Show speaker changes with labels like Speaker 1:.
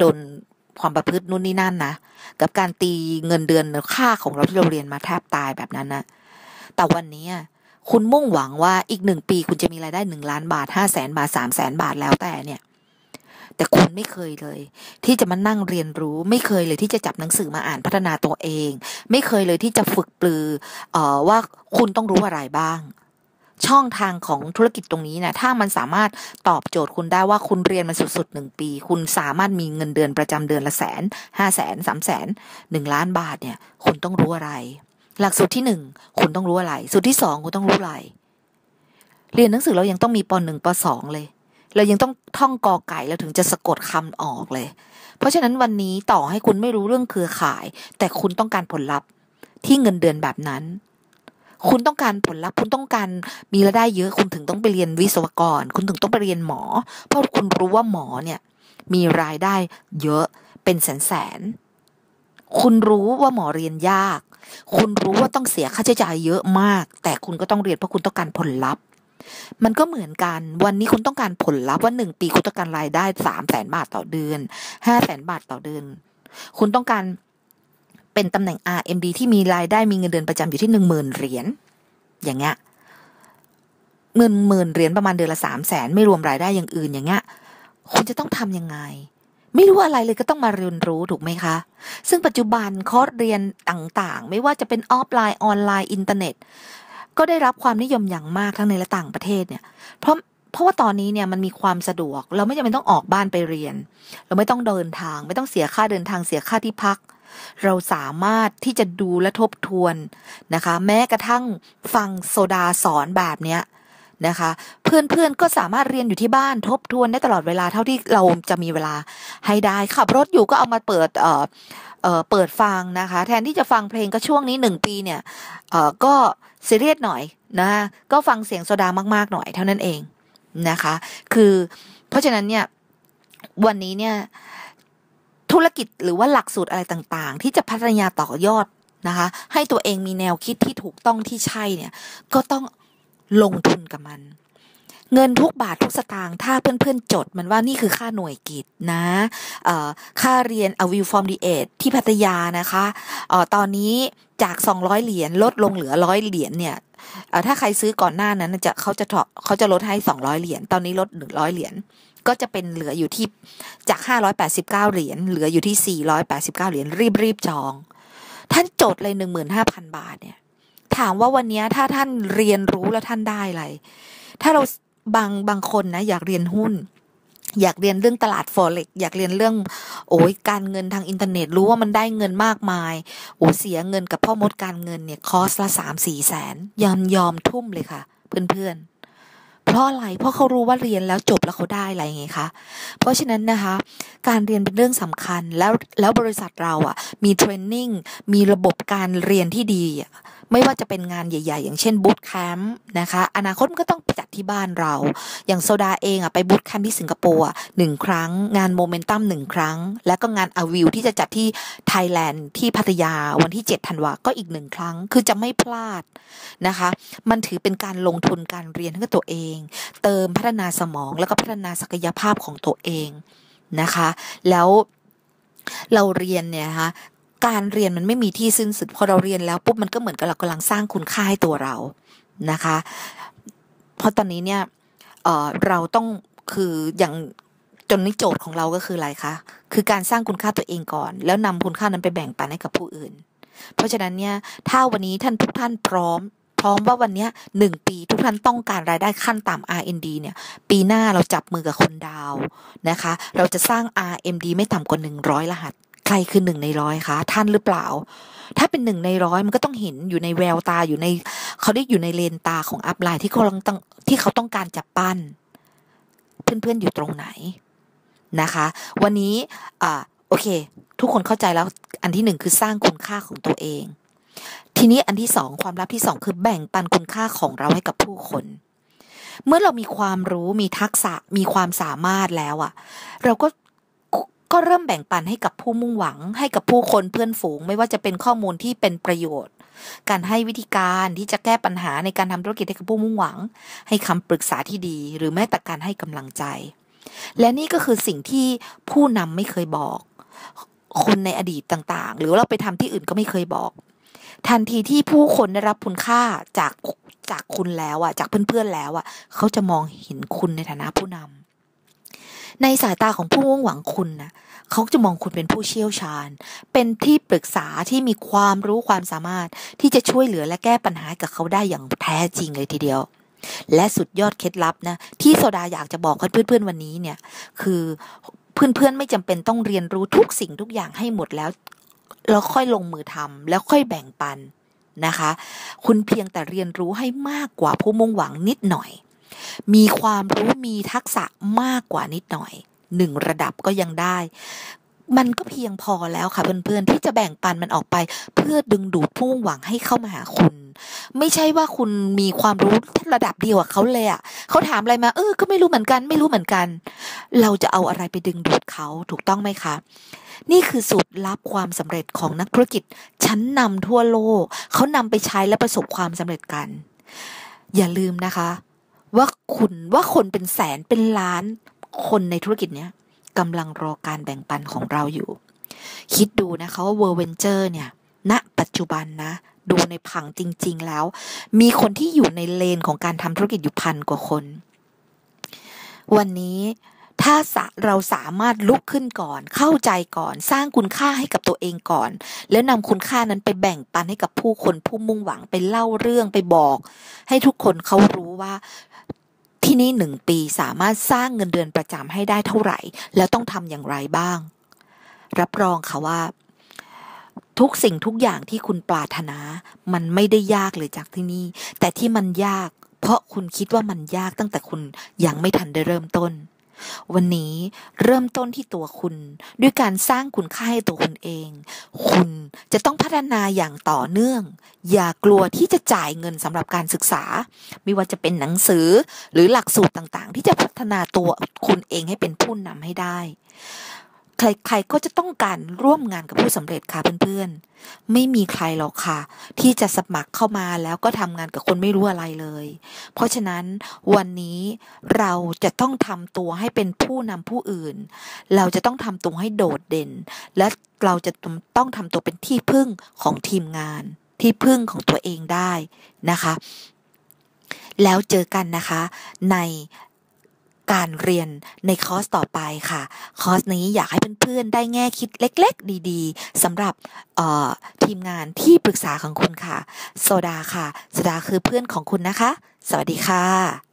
Speaker 1: โดนความประพฤตินู่นนี่นั่นนะกับการตีเงินเดือนค่าของเราที่เราเรียนมาแทบตายแบบนั้นนะแต่วันนี้คุณมุ่งหวังว่าอีกหนึ่งปีคุณจะมีรายได้หนึ่งล้านบาทห้าแสนบาทสามแสนบาทแล้วแต่เนี่ย แต่คุณไม่เคยเลย ที่จะมานั่งเรียนรู้ ไม่เคยเลยที่จะจับหนังสือมาอ่านพัฒนาตัวเอง ไม่เคยเลยที่จะฝึกปลือออว่าคุณต้องรู้อะไรบ้าง ช่องทางของธุรกิจตรงนี้นะถ้ามันสามารถตอบโจทย์คุณได้ว่าคุณเรียนมันสุดๆหนึ่งปี คุณสามารถมีเงินเดือนประจำเดือนละแสนห้าแสนสามแสนหนึ่งล้านบาทเนี่ย คุณต้องรู้อะไร หลักสูตรที่หนึ่งคุณต้องรู้อะไร สูตรที่สองคุณต้องรู้อะไร เรียนหนังสือเรายังต้องมีปหนึ่งปสองเลยเรายังต้องท่องกอไก่เราถึงจะสะกดคำออกเลย เพราะฉะนั้นวันนี้ต่อให้คุณไม่รู้เรื่องเครือข่าย แต่คุณต้องการผลลัพธ์ที่เงินเดือนแบบนั้น คุณต้องการผลลัพธ์คุณต้องการมีรายได้เยอะคุณถึงต้องไปเรียนวิศวกร คุณถึงต้องไปเรียนหมอ เพราะคุณรู้ว่าหมอเนี่ยมีรายได้เยอะเป็นแสนแสนคุณรู้ว่าหมอเรียนยาก คุณรู้ว่าต้องเสียค่าใช้จ่ายเยอะมาก แต่คุณก็ต้องเรียนเพราะคุณต้องการผลลัพธ์ มันก็เหมือนกัน วันนี้คุณต้องการผลลัพธ์ว่าหนึ่งปีคุณต้องการรายได้สามแสนบาทต่อเดือนห้าแสนบาทต่อเดือน คุณต้องการ เป็นตำแหน่ง RMD ที่มีรายได้มีเงินเดือนประจำอยู่ที่หนึ่งหมื่นเหรียญอย่างเงี้ยหมื่นหมื่นเหรียญประมาณเดือนละสามแสนไม่รวมรายได้อย่างอื่นอย่างเงี้ยคุณจะต้องทำยังไง ไม่รู้อะไรเลยก็ต้องมาเรียนรู้ถูกไหมคะ ซึ่งปัจจุบันคอร์สเรียนต่างๆ ไม่ว่าจะเป็นออฟไลน์ออนไลน์อินเทอร์เน็ต ก็ได้รับความนิยมอย่างมากทั้งในและต่างประเทศเนี่ยเพราะเพราะว่าตอนนี้เนี่ยมันมีความสะดวก เราไม่จำเป็นต้องออกบ้านไปเรียน เราไม่ต้องเดินทาง ไม่ต้องเสียค่าเดินทางเสียค่าที่พัก เราสามารถที่จะดูและทบทวนนะคะ แม้กระทั่งฟังโซดาสอนแบบเนี้ยนะคะ เพื่อนๆก็สามารถเรียนอยู่ที่บ้านทบทวนได้ตลอดเวลาเท่าที่เราจะมีเวลาให้ได้ขับรถอยู่ก็เอามาเปิดเอ่อเอ่อเปิดฟังนะคะ แทนที่จะฟังเพลงก็ช่วงนี้หนึ่งปีเนี่ยเอ่อก็ซีเรียสหน่อยนะก็ฟังเสียงโซดามากๆหน่อยเท่านั้นเองนะคะ คือเพราะฉะนั้นเนี่ยวันนี้เนี่ย ธุรกิจหรือว่าหลักสูตรอะไรต่างๆ ที่จะพัฒนาต่อยอดนะคะ ให้ตัวเองมีแนวคิดที่ถูกต้องที่ใช่เนี่ย ก็ต้องลงทุนกับมัน เงินทุกบาททุกสตางค์ถ้าเพื่อนๆจด มันว่านี่คือค่าหน่วยกิจนะค่าเรียน a view from the e d ที่พัทยานะคะออตอนนี้จาก 200 เหรียญลดลงเหลือร้อยเหรียญเนี่ยถ้าใครซื้อก่อนหน้านั้นจะเขาจะเขาจะลดให้ 200 เหรียญตอนนี้ลด 100 เหรียญ ก็จะเป็นเหลืออยู่ที่จาก 589 เหรียญเหลืออยู่ที่ 489 เหรียญรีบรีบจอง ท่านจดเลย 15,000 บาทเนี่ย ถามว่าวันนี้ถ้าท่านเรียนรู้แล้วท่านได้อะไร ถ้าเราบางบางคนนะ อยากเรียนหุ้น อยากเรียนเรื่องตลาดฟอเร็กอยากเรียนเรื่อง โอ้ยการเงินทางอินเทอร์เน็ตรู้ว่ามันได้เงินมากมาย โอ้เสียเงินกับพ่อมดการเงินเนี่ยคอสละสามสี่แสนยอมยอมทุ่มเลยค่ะ เพื่อนๆ เพราะอะไร เพราะเขารู้ว่าเรียนแล้วจบแล้วเขาได้อะไรไงคะ เพราะฉะนั้นนะคะ การเรียนเป็นเรื่องสำคัญแล้วแล้วบริษัทเราอะมีเทรนนิ่งมีระบบการเรียนที่ดีอะ ไม่ว่าจะเป็นงานใหญ่ ๆ อย่างเช่นบูตแคมป์นะคะ อนาคตมันก็ต้องจัดที่บ้านเรา อย่างโซดาเองอะไปบูตแคมป์ที่สิงคโปร์อะหนึ่งครั้ง งานโมเมนตัมหนึ่งครั้ง แล้วก็งานอวิวที่จะจัดที่ไทยแลนด์ที่พัทยาวันที่7ธันวาก็อีกหนึ่งครั้ง คือจะไม่พลาดนะคะ มันถือเป็นการลงทุนการเรียนให้กับตัวเอง เติมพัฒนาสมองแล้วก็พัฒนาศักยภาพของตัวเองนะคะ แล้วเราเรียนเนี่ยนะคะ การเรียนมันไม่มีที่สิ้นสุดพอเราเรียนแล้วปุ๊บมันก็เหมือนกับเรากำลังสร้างคุณค่าให้ตัวเรานะคะ เพราะตอนนี้เนี่ยเเราต้องคืออย่างจนนิโจทย์ของเราก็คืออะไรคะ คือการสร้างคุณค่าตัวเองก่อน แล้วนำคุณค่านั้นไปแบ่งปันให้กับผู้อื่น เพราะฉะนั้นเนี่ย ถ้าวันนี้ท่านทุกท่านพร้อม พร้อมว่าวันนี้หนึ่งปีทุกท่านต้องการรายได้ขั้นต่ำ R&D เนี่ย ปีหน้าเราจับมือกับคนดาวนะคะ เราจะสร้าง RMD ไม่ต่ำกว่าหนึ่งร้อยรหัส รคือหนึ่งในร้อยคะท่านหรือเปล่า ถ้าเป็นหนึ่งในร้อยมันก็ต้องเห็นอยู่ในแววตาอยู่ในเขาเรียกอยู่ในเลนตาของอัพไลน์ที่เขาต้องที่เขาต้องการจับปั้น เพื่อนๆอยู่ตรงไหนนะคะ วันนี้อ่าโอเค ทุกคนเข้าใจแล้วอันที่หนึ่งคือสร้างคุณค่าของตัวเอง ทีนี้อันที่สองความลับที่สองคือแบ่งปันคุณค่าของเราให้กับผู้คนเมื่อเรามีความรู้มีทักษะมีความสามารถแล้วอะ่ะ เราก็ ก็เริ่มแบ่งปันให้กับผู้มุ่งหวัง ให้กับผู้คนเพื่อนฝูง ไม่ว่าจะเป็นข้อมูลที่เป็นประโยชน์ การให้วิธีการที่จะแก้ปัญหาในการทำธุรกิจให้กับผู้มุ่งหวัง ให้คำปรึกษาที่ดี หรือแม้แต่การให้กำลังใจ และนี่ก็คือสิ่งที่ผู้นำไม่เคยบอก คนในอดีตต่างๆ หรือเราไปทำที่อื่นก็ไม่เคยบอก ทันทีที่ผู้คนได้รับคุณค่าจากจากคุณแล้วอะจากเพื่อนๆแล้วอะเขาจะมองเห็นคุณในฐานะผู้นำ ในสายตาของผู้มุ่งหวังคุณนะเขาจะมองคุณเป็นผู้เชี่ยวชาญ เป็นที่ปรึกษาที่มีความรู้ความสามารถที่จะช่วยเหลือและแก้ปัญหากับเขาได้อย่างแท้จริงเลยทีเดียว และสุดยอดเคล็ดลับนะ ที่โซดาอยากจะบอกกับเพื่อนๆวันนี้เนี่ย คือเพื่อนๆไม่จำเป็นต้องเรียนรู้ทุกสิ่งทุกอย่างให้หมดแล้วแล้วค่อยลงมือทำแล้วค่อยแบ่งปันนะคะ คุณเพียงแต่เรียนรู้ให้มากกว่าผู้มุ่งหวังนิดหน่อย มีความรู้มีทักษะมากกว่านิดหน่อยหนึ่งระดับก็ยังได้ มันก็เพียงพอแล้วค่ะเพื่อนๆที่จะแบ่งปันมันออกไป เพื่อดึงดูดผู้หวังให้เข้ามาหาคุณ ไม่ใช่ว่าคุณมีความรู้ระดับเดียวกับเขาเลยอะ่ะเขาถามอะไรมา เออ ก็ไม่รู้เหมือนกัน ไม่รู้เหมือนกัน เราจะเอาอะไรไปดึงดูดเขาถูกต้องไหมคะนี่คือสูตรลับความสำเร็จของนักธุรกิจชั้นนำทั่วโลก เขานำไปใช้และประสบความสำเร็จกัน อย่าลืมนะคะ ว่าคุณว่าคนเป็นแสนเป็นล้านคนในธุรกิจเนี้ยกำลังรอการแบ่งปันของเราอยู่ คิดดูนะคะว่าเวอร์เวนเจอร์เนี่ยณปัจจุบันนะ ดูในผังจริง ๆแล้ว มีคนที่อยู่ในเลนของการทำธุรกิจอยู่พันกว่าคน วันนี้ ถ้าเราสามารถลุกขึ้นก่อน เข้าใจก่อน สร้างคุณค่าให้กับตัวเองก่อน แล้วนำคุณค่านั้นไปแบ่งปันให้กับผู้คนผู้มุ่งหวังไปเล่าเรื่องไปบอก ให้ทุกคนเขารู้ว่าที่นี่หนึ่งปีสามารถสร้างเงินเดือนประจำให้ได้เท่าไหร่ แล้วต้องทำอย่างไรบ้าง รับรองค่ะว่า ทุกสิ่งทุกอย่างที่คุณปรารถนา มันไม่ได้ยากเลยจากที่นี่ แต่ที่มันยาก เพราะคุณคิดว่ามันยากตั้งแต่คุณยังไม่ทันได้เริ่มต้น วันนี้เริ่มต้นที่ตัวคุณ ด้วยการสร้างคุณค่าให้ตัวคุณเอง คุณจะต้องพัฒนาอย่างต่อเนื่อง อย่ากลัวที่จะจ่ายเงินสำหรับการศึกษา ไม่ว่าจะเป็นหนังสือหรือหลักสูตรต่างๆ ที่จะพัฒนาตัวคุณเองให้เป็นผู้นำให้ได้ ใครๆก็จะต้องการร่วมงานกับผู้สำเร็จค่ะเพื่อนๆ ไม่มีใครหรอกค่ะ ที่จะสมัครเข้ามาแล้วก็ทำงานกับคนไม่รู้อะไรเลย เพราะฉะนั้นวันนี้เราจะต้องทำตัวให้เป็นผู้นำผู้อื่น เราจะต้องทำตัวให้โดดเด่น และเราจะต้องทำตัวเป็นที่พึ่งของทีมงาน ที่พึ่งของตัวเองได้นะคะ แล้วเจอกันนะคะใน การเรียนในคอร์สต่อไปค่ะ คอร์สนี้อยากให้เพื่อนๆ ได้แง่คิดเล็กๆ ดีๆสำหรับทีมงานที่ปรึกษาของคุณค่ะ โซดาค่ะ โซดาคือเพื่อนของคุณนะคะ สวัสดีค่ะ